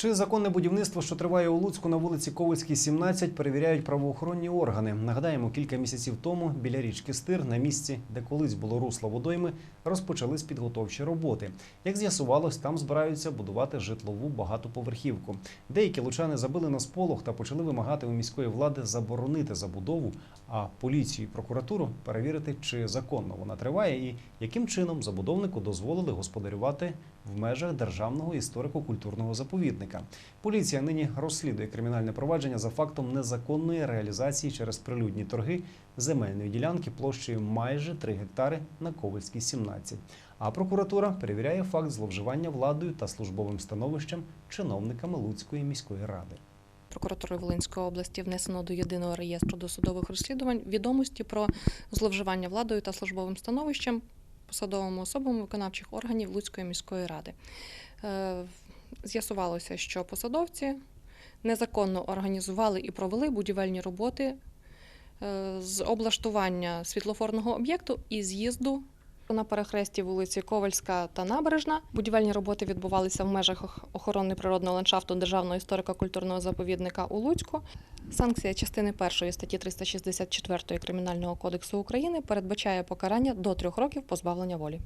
Чи законне будівництво, що триває у Луцьку на вулиці Ковальській, 17, перевіряють правоохоронні органи. Нагадаємо, кілька місяців тому біля річки Стир, на місці, де колись було русло водойми, розпочались підготовчі роботи. Як з'ясувалось, там збираються будувати житлову багатоповерхівку. Деякі лучани забили на сполох та почали вимагати у міської влади заборонити забудову, а поліцію і прокуратуру перевірити, чи законно вона триває і яким чином забудовнику дозволили господарювати в межах державного історико-культурного заповідника. Поліція нині розслідує кримінальне провадження за фактом незаконної реалізації через прилюдні торги земельної ділянки площею майже 3 гектари на Ковальській 17. А прокуратура перевіряє факт зловживання владою та службовим становищем чиновниками Луцької міської ради. Прокуратури Волинської області внесено до єдиного реєстру досудових розслідувань відомості про зловживання владою та службовим становищем посадовими особами виконавчих органів Луцької міської ради. З'ясувалося, що посадовці незаконно організували і провели будівельні роботи е, з облаштування світлофорного об'єкту і з'їзду на перехресті вулиці Ковальська та Набережна. Будівельні роботи відбувалися в межах охорони природного ландшафту Державного історико-культурного заповідника у Луцьку. Санкція частини першої статті 364 Кримінального кодексу України передбачає покарання до трьох років позбавлення волі.